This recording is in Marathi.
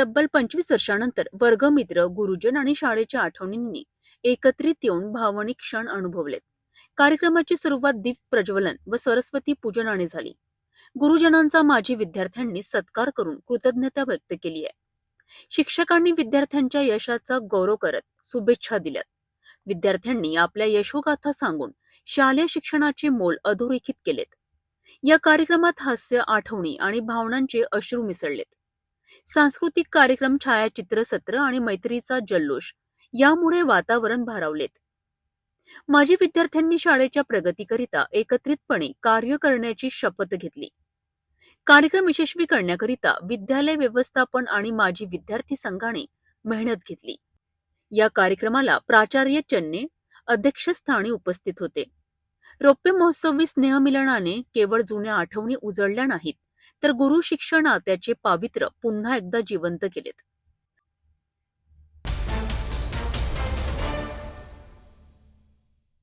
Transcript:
तब्बल पंचवीस वर्षानंतर वर्गमित्र गुरुजन आणि शाळेच्या आठवणींनी एकत्रित येऊन भावनिक क्षण अनुभवलेत. कार्यक्रमाची सुरुवात दीप प्रज्वलन व सरस्वती पूजनाने झाली. गुरुजनांचा माजी विद्यार्थ्यांनी सत्कार करून कृतज्ञता व्यक्त केली आहे. शिक्षकांनी विद्यार्थ्यांच्या यशाचा गौरव करत शुभेच्छा दिल्यात. विद्यार्थ्यांनी आपल्या यशोगाथा सांगून शालेय शिक्षणाचे मोल अधोरेखित केलेत. या कार्यक्रमात हास्य आठवणी आणि भावनांचे अश्रू मिसळलेत. सांस्कृतिक कार्यक्रम छायाचित्र सत्र आणि मैत्रीचा जल्लोष यामुळे वातावरण भारावलेत. माजी विद्यार्थ्यांनी शाळेच्या प्रगतीकरिता एकत्रितपणे कार्य करण्याची शपथ घेतली. कार्यक्रम यशस्वी करण्याकरिता विद्यालय व्यवस्थापन आणि माजी विद्यार्थी संघाने मेहनत घेतली. या कार्यक्रमाला प्राचार्य चन्ने अध्यक्षस्थानी उपस्थित होते. रौप्य महोत्सवी स्नेहमिलनाने केवळ जुन्या आठवणी उजळल्या नाहीत तर गुरु शिक्षण त्याचे पावित्र्य पुन्हा एकदा जिवंत केलेत.